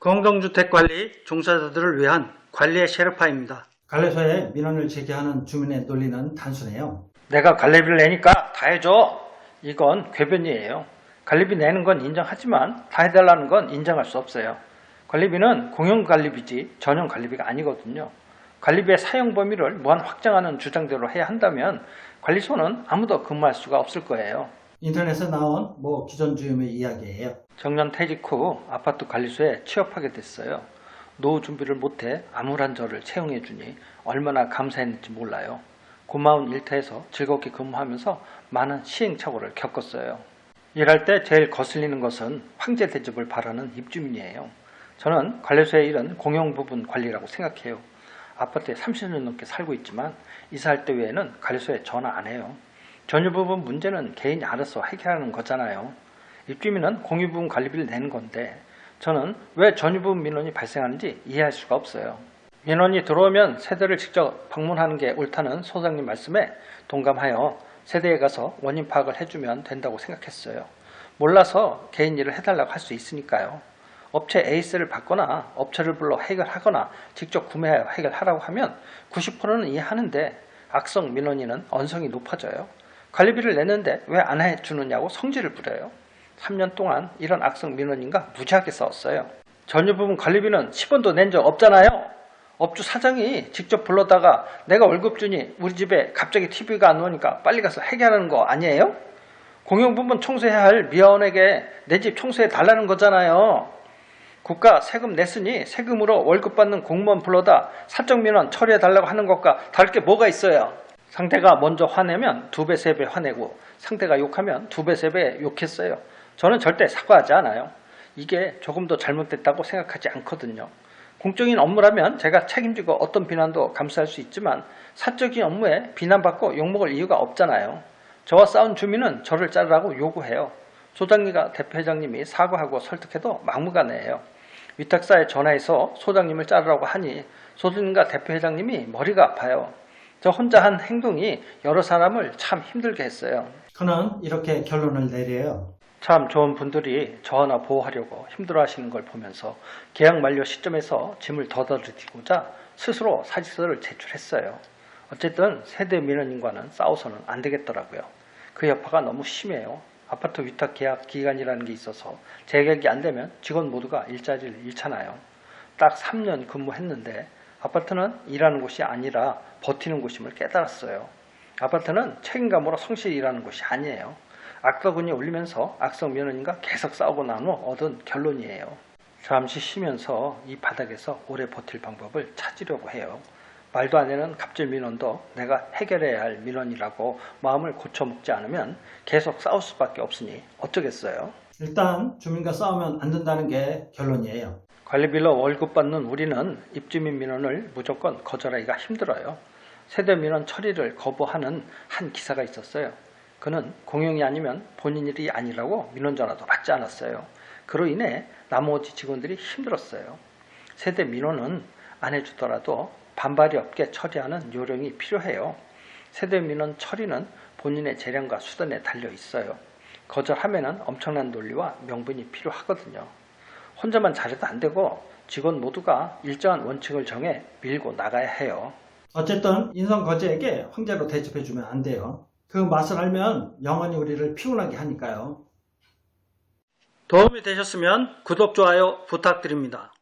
공동주택관리 종사자들을 위한 관리의 셰르파입니다. 관례소에 민원을 제기하는 주민의 논리는 단순해요. 내가 관리비를 내니까 다 해줘. 이건 궤변이에요. 관리비 내는 건 인정하지만 다 해달라는 건 인정할 수 없어요. 관리비는 공용 관리비지 전용 관리비가 아니거든요. 관리비의 사용 범위를 무한 확장하는 주장대로 해야 한다면 관리소는 아무도 근무할 수가 없을 거예요. 인터넷에 나온 뭐 기존 주임의 이야기예요. 정년 퇴직 후 아파트 관리소에 취업하게 됐어요. 노후 준비를 못해 암울한 저를 채용해 주니 얼마나 감사했는지 몰라요. 고마운 일터에서 즐겁게 근무하면서 많은 시행착오를 겪었어요. 일할 때 제일 거슬리는 것은 황제 대접을 바라는 입주민이에요. 저는 관리소의 일은 공용 부분 관리라고 생각해요. 아파트에 30년 넘게 살고 있지만 이사할 때 외에는 관리소에 전화 안 해요. 전유 부분 문제는 개인이 알아서 해결하는 거잖아요. 입주민은 공유부분 관리비를 내는 건데 저는 왜 전유부분 민원이 발생하는지 이해할 수가 없어요. 민원이 들어오면 세대를 직접 방문하는 게 옳다는 소장님 말씀에 동감하여 세대에 가서 원인 파악을 해주면 된다고 생각했어요. 몰라서 개인 일을 해달라고 할 수 있으니까요. 업체 에이스를 받거나 업체를 불러 해결하거나 직접 구매하여 해결하라고 하면 90%는 이해하는데 악성 민원인은 언성이 높아져요. 관리비를 내는데 왜 안 해주느냐고 성질을 부려요. 3년 동안 이런 악성 민원인과 무지하게 싸웠어요. 전유 부분 관리비는 10원도 낸 적 없잖아요. 업주 사장이 직접 불러다가 내가 월급 주니 우리 집에 갑자기 TV가 안 오니까 빨리 가서 해결하는 거 아니에요? 공용 부분 청소해야 할 미화원에게 내 집 청소해 달라는 거잖아요. 국가 세금 냈으니 세금으로 월급 받는 공무원 불러다 사적 민원 처리해 달라고 하는 것과 다를 게 뭐가 있어요? 상대가 먼저 화내면 두 배, 세 배 화내고 상대가 욕하면 두 배, 세 배 욕했어요. 저는 절대 사과하지 않아요. 이게 조금 더 잘못됐다고 생각하지 않거든요. 공적인 업무라면 제가 책임지고 어떤 비난도 감수할 수 있지만 사적인 업무에 비난받고 욕먹을 이유가 없잖아요. 저와 싸운 주민은 저를 자르라고 요구해요. 소장님과 대표회장님이 사과하고 설득해도 막무가내예요. 위탁사에 전화해서 소장님을 자르라고 하니 소장님과 대표회장님이 머리가 아파요. 저 혼자 한 행동이 여러 사람을 참 힘들게 했어요. 그는 이렇게 결론을 내려요. 참 좋은 분들이 저 하나 보호하려고 힘들어 하시는 걸 보면서 계약 만료 시점에서 짐을 더더디고자 스스로 사직서를 제출했어요. 어쨌든 세대 민원인과는 싸워서는 안 되겠더라고요. 그 여파가 너무 심해요. 아파트 위탁 계약 기간이라는 게 있어서 재계약이 안 되면 직원 모두가 일자리를 잃잖아요. 딱 3년 근무했는데 아파트는 일하는 곳이 아니라 버티는 곳임을 깨달았어요. 아파트는 책임감으로 성실히 일하는 곳이 아니에요. 악덕운이 울리면서 악성 민원인과 계속 싸우고 난 후 얻은 결론이에요. 잠시 쉬면서 이 바닥에서 오래 버틸 방법을 찾으려고 해요. 말도 안 되는 갑질 민원도 내가 해결해야 할 민원이라고 마음을 고쳐먹지 않으면 계속 싸울 수밖에 없으니 어쩌겠어요. 일단 주민과 싸우면 안 된다는 게 결론이에요. 관리비로 월급 받는 우리는 입주민 민원을 무조건 거절하기가 힘들어요. 세대 민원 처리를 거부하는 한 기사가 있었어요. 그는 공용이 아니면 본인 일이 아니라고 민원 전화도 받지 않았어요. 그로 인해 나머지 직원들이 힘들었어요. 세대 민원은 안 해주더라도 반발이 없게 처리하는 요령이 필요해요. 세대 민원 처리는 본인의 재량과 수단에 달려 있어요. 거절하면 엄청난 논리와 명분이 필요하거든요. 혼자만 잘해도 안 되고 직원 모두가 일정한 원칙을 정해 밀고 나가야 해요. 어쨌든 인성 거지에게 황제로 대접해주면 안 돼요. 그 맛을 알면 영원히 우리를 피곤하게 하니까요. 도움이 되셨으면 구독, 좋아요 부탁드립니다.